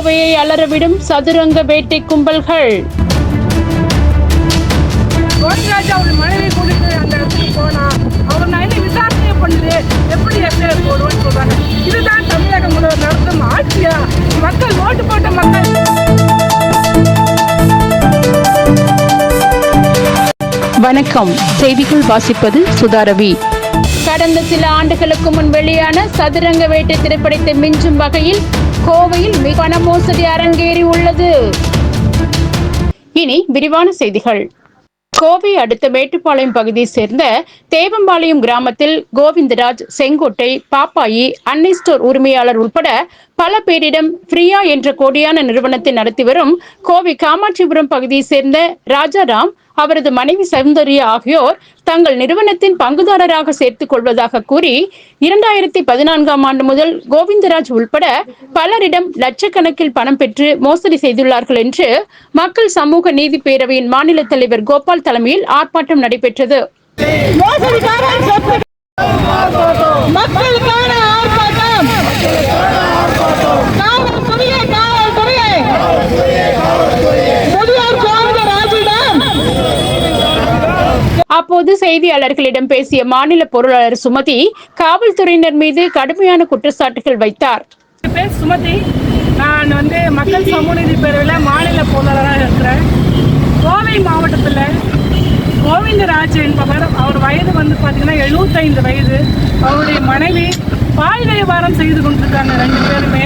கோவையை அலறவிடும் சதுரங்க வேட்டை கும்பல்கள். கோவிந்தராஜ் அவர் மனைவி கூட்டிட்டு அந்த இடத்துக்கு போனா அவர் நான் என்ன விசாரணையை பண்ணுது? எப்படி எஃப்ஐஆர் போடுவேன்னு சொல்றாங்க. இதுதான் தமிழக முதல்வர் நடத்தும் ஆட்சியா? மக்கள் ஓட்டு போட்ட மக்கள். வணக்கம். செய்திகள் வாசிப்பது சுதாரவி. கடந்த சில ஆண்டுகளுக்கு முன் வெளியான சதுரங்க வேட்டை திரைப்படத்தை மிஞ்சும் வகையில் கோவையில் மிக பண மோசடி அரங்கேறி உள்ளது. இனி விரிவான செய்திகள். கோவை அடுத்த மேட்டுப்பாளையம் பகுதியை சேர்ந்த தேவம்பாளையம் கிராமத்தில் கோவிந்தராஜ் செங்கோட்டை பாப்பாயி அன்னை ஸ்டோர் உரிமையாளர் உட்பட பல பேரிடம் ஃப்ரீயா என்ற கோடியான நிறுவனத்தை நடத்தி வரும் கோவை காமாட்சிபுரம் பகுதியை சேர்ந்த ராஜாராம் அவரது மனைவி சௌந்தர்யா ஆகியோர் தங்கள் நிறுவனத்தின் பங்குதாரராக சேர்த்துக் கொள்வதாக கூறி இரண்டாயிரத்தி பதினான்காம் ஆண்டு முதல் கோவிந்தராஜ் உள்பட பலரிடம் லட்சக்கணக்கில் பணம் பெற்று மோசடி செய்துள்ளார்கள் என்று மக்கள் சமூக நீதி பேரவையின் மாநில தலைவர் கோபால் தலைமையில் ஆர்ப்பாட்டம் நடைபெற்றது. செய்தியாளர்களிடம் பேசிய மாநில பொருளாளர் சுமதி காவல்துறையினர் மீது கடுமையான குற்றச்சாட்டுகள் வைத்தார். பேர் சுமதி. நான் வந்து மக்கள் சமூகநீதி பேரவையில் மாநில பொருளாளராக இருக்கிறேன். கோவை மாவட்டத்தில் கோவிந்தராஜ் என்பவர் அவர் வயது வந்து பார்த்தீங்கன்னா எழுபத்தைந்து வயது. அவருடைய மனைவி பால் வியாபாரம் செய்து கொண்டிருக்காங்க ரெண்டு பேருமே.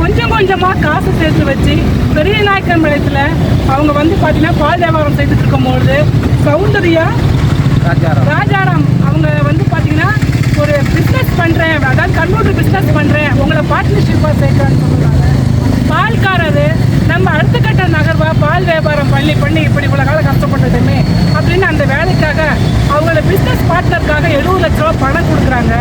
கொஞ்சம் கொஞ்சமாக காசு சேர்த்து வச்சு பெரிய நாயக்கன் பாளையத்தில் அவங்க வந்து பார்த்தீங்கன்னா பால் வியாபாரம் செய்துட்டு இருக்கும்பொழுது சௌந்தர்யா ராஜாராம். அவங்க வந்து பார்த்தீங்கன்னா ஒரு பிஸ்னஸ் பண்ணுறேன் அதாவது கம்ப்யூட்டர் பிஸ்னஸ் பண்ணுறேன் உங்களை பார்ட்னர்ஷிப்பாக சேர்க்கலான்னு சொல்லுவாங்க பால்காரரு நம்ம அடுத்த கட்ட நகர்வா பால் வியாபாரம் பண்ணி பண்ணி இப்படி இவ்வளோ காலம் கஷ்டப்பட்டதுமே அப்படின்னு அந்த வேலைக்காக அவங்கள பிஸ்னஸ் பார்ட்னருக்காக எழுபது லட்ச ரூபா பணம் கொடுக்குறாங்க.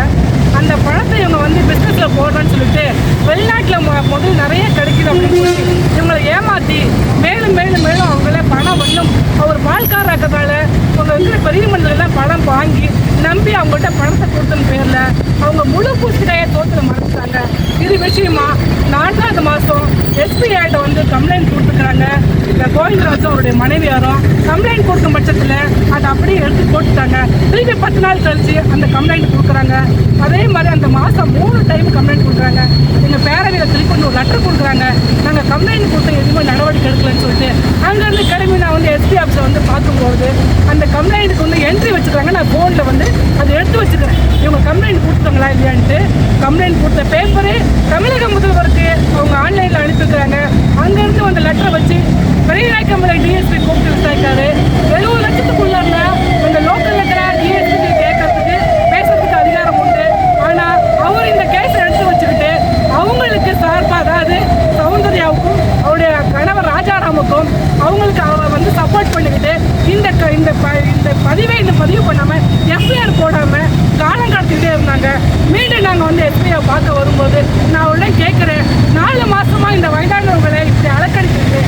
அந்த பணத்தை இவங்க வந்து பிஸ்னஸில் போடுறேன்னு சொல்லிட்டு வெளிநாட்டில் முதல் நிறைய கிடைக்குது அப்படின்னு சொல்லி இவங்களை ஏமாற்றி மேலும் மேலும் மேலும் அவங்கள பணம் வந்தும் அவர் பால்காரர் இருக்கிறதால அவங்க இருக்கிற பெரிய மனிதர்கள்லாம் பணம் வாங்கி நம்பி அவங்கள்ட்ட பணத்தை கொடுத்தன பேரில் அவங்க முழு பூசிடையை தோத்துல மறைச்சிட்டாங்க. இது விஷயமா நான்காவது மாதம் எஸ்பிஐட்ட வந்து கம்ப்ளைண்ட் கொடுத்துருக்காங்க. இந்த கோவிந்தராஜன் அவருடைய மனைவியாரும் கம்ப்ளைண்ட் கொடுக்கும் பட்சத்தில் அதை அப்படியே எடுத்து போட்டுட்டாங்க. திருப்பி பத்து நாள் கழிச்சு அந்த கம்ப்ளைண்ட் கொடுக்குறாங்க. அதே மாதிரி அந்த மாதம் மூணு டைம் கம்ப்ளைண்ட் கொடுக்குறாங்க. எங்கள் பேரவையில் திருப்பி வந்து ஒரு லெட்டர் கொடுக்குறாங்க. நாங்கள் கம்ப்ளைண்ட் கொடுத்த எதுவுமே நடவடிக்கை எடுக்கலன்னு சொல்லிட்டு அங்கேருந்து கிளம்பி நான் வந்து எஸ்பி ஆஃபீஸை வந்து பார்க்கும்போது அந்த கம்ப்ளைண்ட் வந்து என்ட்ரி வச்சுருக்காங்க நான் ஃபோனில் வந்து அதை எடுத்து வச்சுக்கிறேன் இவங்க கம்ப்ளைண்ட் கொடுத்தாங்களா இல்லையான்ட்டு கம்ப்ளைண்ட் கொடுத்த பேப்பரு தமிழக முதல்வருக்கு அவங்க ஆன்லைனில் அனுப்பியிருக்கிறாங்க அங்கேருந்து வந்த லெட்டரை வச்சு பெரிய நாயக்கம்பளை டிஎஸ்பி கூப்பிட்டு விசாரிக்காரு எழுபது லட்சத்துக்குள்ள அந்த லோக்கல் இருக்கிற டிஎஸ்பி கேட்கறதுக்கு பேசுறதுக்கு அதிகாரம் உண்டு ஆனால் அவர் இந்த கேஸை எடுத்து வச்சுக்கிட்டு அவங்களுக்கு சார்பாக அதாவது சௌந்தர்யாவுக்கும் அவருடைய கணவர் ராஜாராமுக்கும் அவங்களுக்கு அவ வந்து சப்போர்ட் பண்ணிக்கிட்டு இந்த ப- இந்த பதிவை இந்த பதிவு பண்ணாமல் எஃப்ஐஆர் போடாமல் காலம் கடத்திக்கிட்டே இருந்தாங்க. மீண்டும் நாங்கள் வந்து எஸ்பிஐ பார்க்க வரும்போது நான் உடனே கேட்குறேன் நாலு மாதமாக இந்த வயதானவங்களை இப்படி அலக்கடிச்சிருக்கு.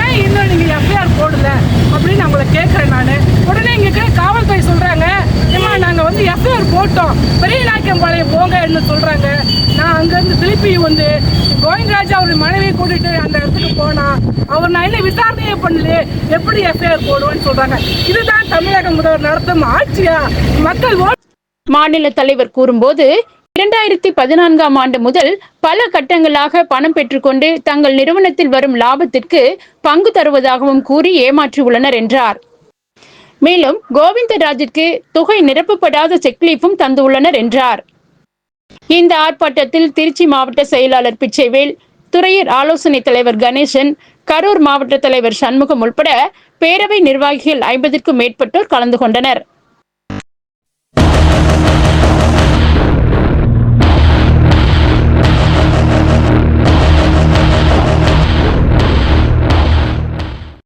ஏன் இன்னும் நீங்கள் எஃப் போடல அப்படின்னு அவங்கள கேட்குறேன் நான் உடனே இங்கே காவல்துறை சொல்கிறாங்க ஏமா நாங்கள் வந்து எஃப்ஐஆர் போட்டோம் பெரிய நாயக்கம்பாளையம் போங்கன்னு சொல்கிறாங்க நான் அங்கேருந்து வந்து கோவிந்தராஜா அவருடைய மனைவியை கூட்டிட்டு அந்த இடத்துக்கு போனா அவர் நான் என்ன விசாரணையே பண்ணல எப்படி எஃப்ஐஆர் போடுவேன்னு சொல்றாங்க. இதுதான் தமிழக முதல்வர் நடத்தும் ஆட்சியா? மக்கள் மாநில தலைவர் கூறும்போது இரண்டாயிரத்தி பதினான்காம் ஆண்டு முதல் பல கட்டங்களாக பணம் பெற்றுக்கொண்டு தங்கள் நிறுவனத்தில் வரும் லாபத்திற்கு பங்கு தருவதாகவும் கூறி ஏமாற்றியுள்ளனர் என்றார். மேலும் கோவிந்தராஜிற்கு தொகை நிரப்பப்படாத செக்லீஃபும் தந்துள்ளனர் என்றார். இந்த ஆர்ப்பாட்டத்தில் திருச்சி மாவட்ட செயலாளர் பிச்சைவேல் துறையர் ஆலோசனை தலைவர் கணேசன் கரூர் மாவட்ட தலைவர் சண்முகம் உட்பட பேரவை நிர்வாகிகள் ஐம்பதிற்கும் மேற்பட்டோர் கலந்து கொண்டனர்.